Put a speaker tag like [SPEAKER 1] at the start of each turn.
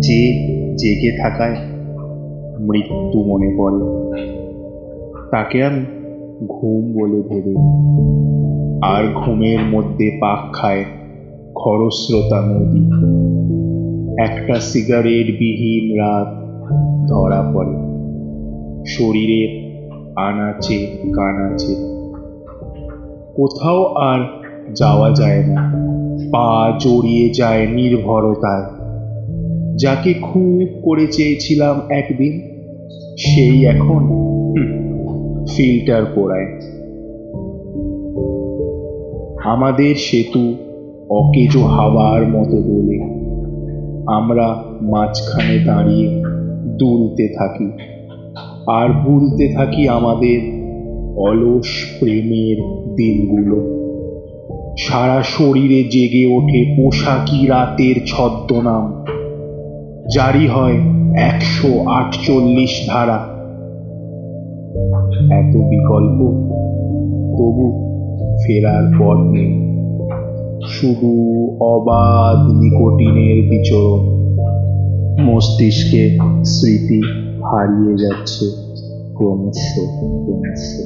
[SPEAKER 1] যে জেগে থাকায় মৃত্যু মনে পড়ে। তাকে আমি ঘুম বলে ভেবে, আর ঘুমের মধ্যে পাক খায় খরস্রোতা নদী। একটা সিগারেট বিহীন রাত ধরা পড়ে। শরীরের আনাচে কানাচে। কোথাও আর যাওয়া যায় না। পা জড়িয়ে যায় নির্ভরতায়। যাকে খুব করে চেয়েছিলাম একদিন, সেই এখন ফিল্টার পোড়ায়। আমাদের সেতু অকেজো হাওয়ার মতো দোলে আমরা মাঝখানে দাঁড়িয়ে দুলতে থাকি। আর ভুলতে থাকি আমাদের অলস প্রেমের দিনগুলো। সারা শরীরে জেগে ওঠে পোশাকি রাতের ছদ্মনাম। জারি হয় একশো আটচল্লিশ ধারা। এত বিকল্প? তবু ফেরার পথ নেই। শুধু অবাধ নিকোটিনের বিচরণ। মস্তিষ্কে স্মৃতি হারিয়ে যাচ্ছে ক্রমশ ক্রমশ।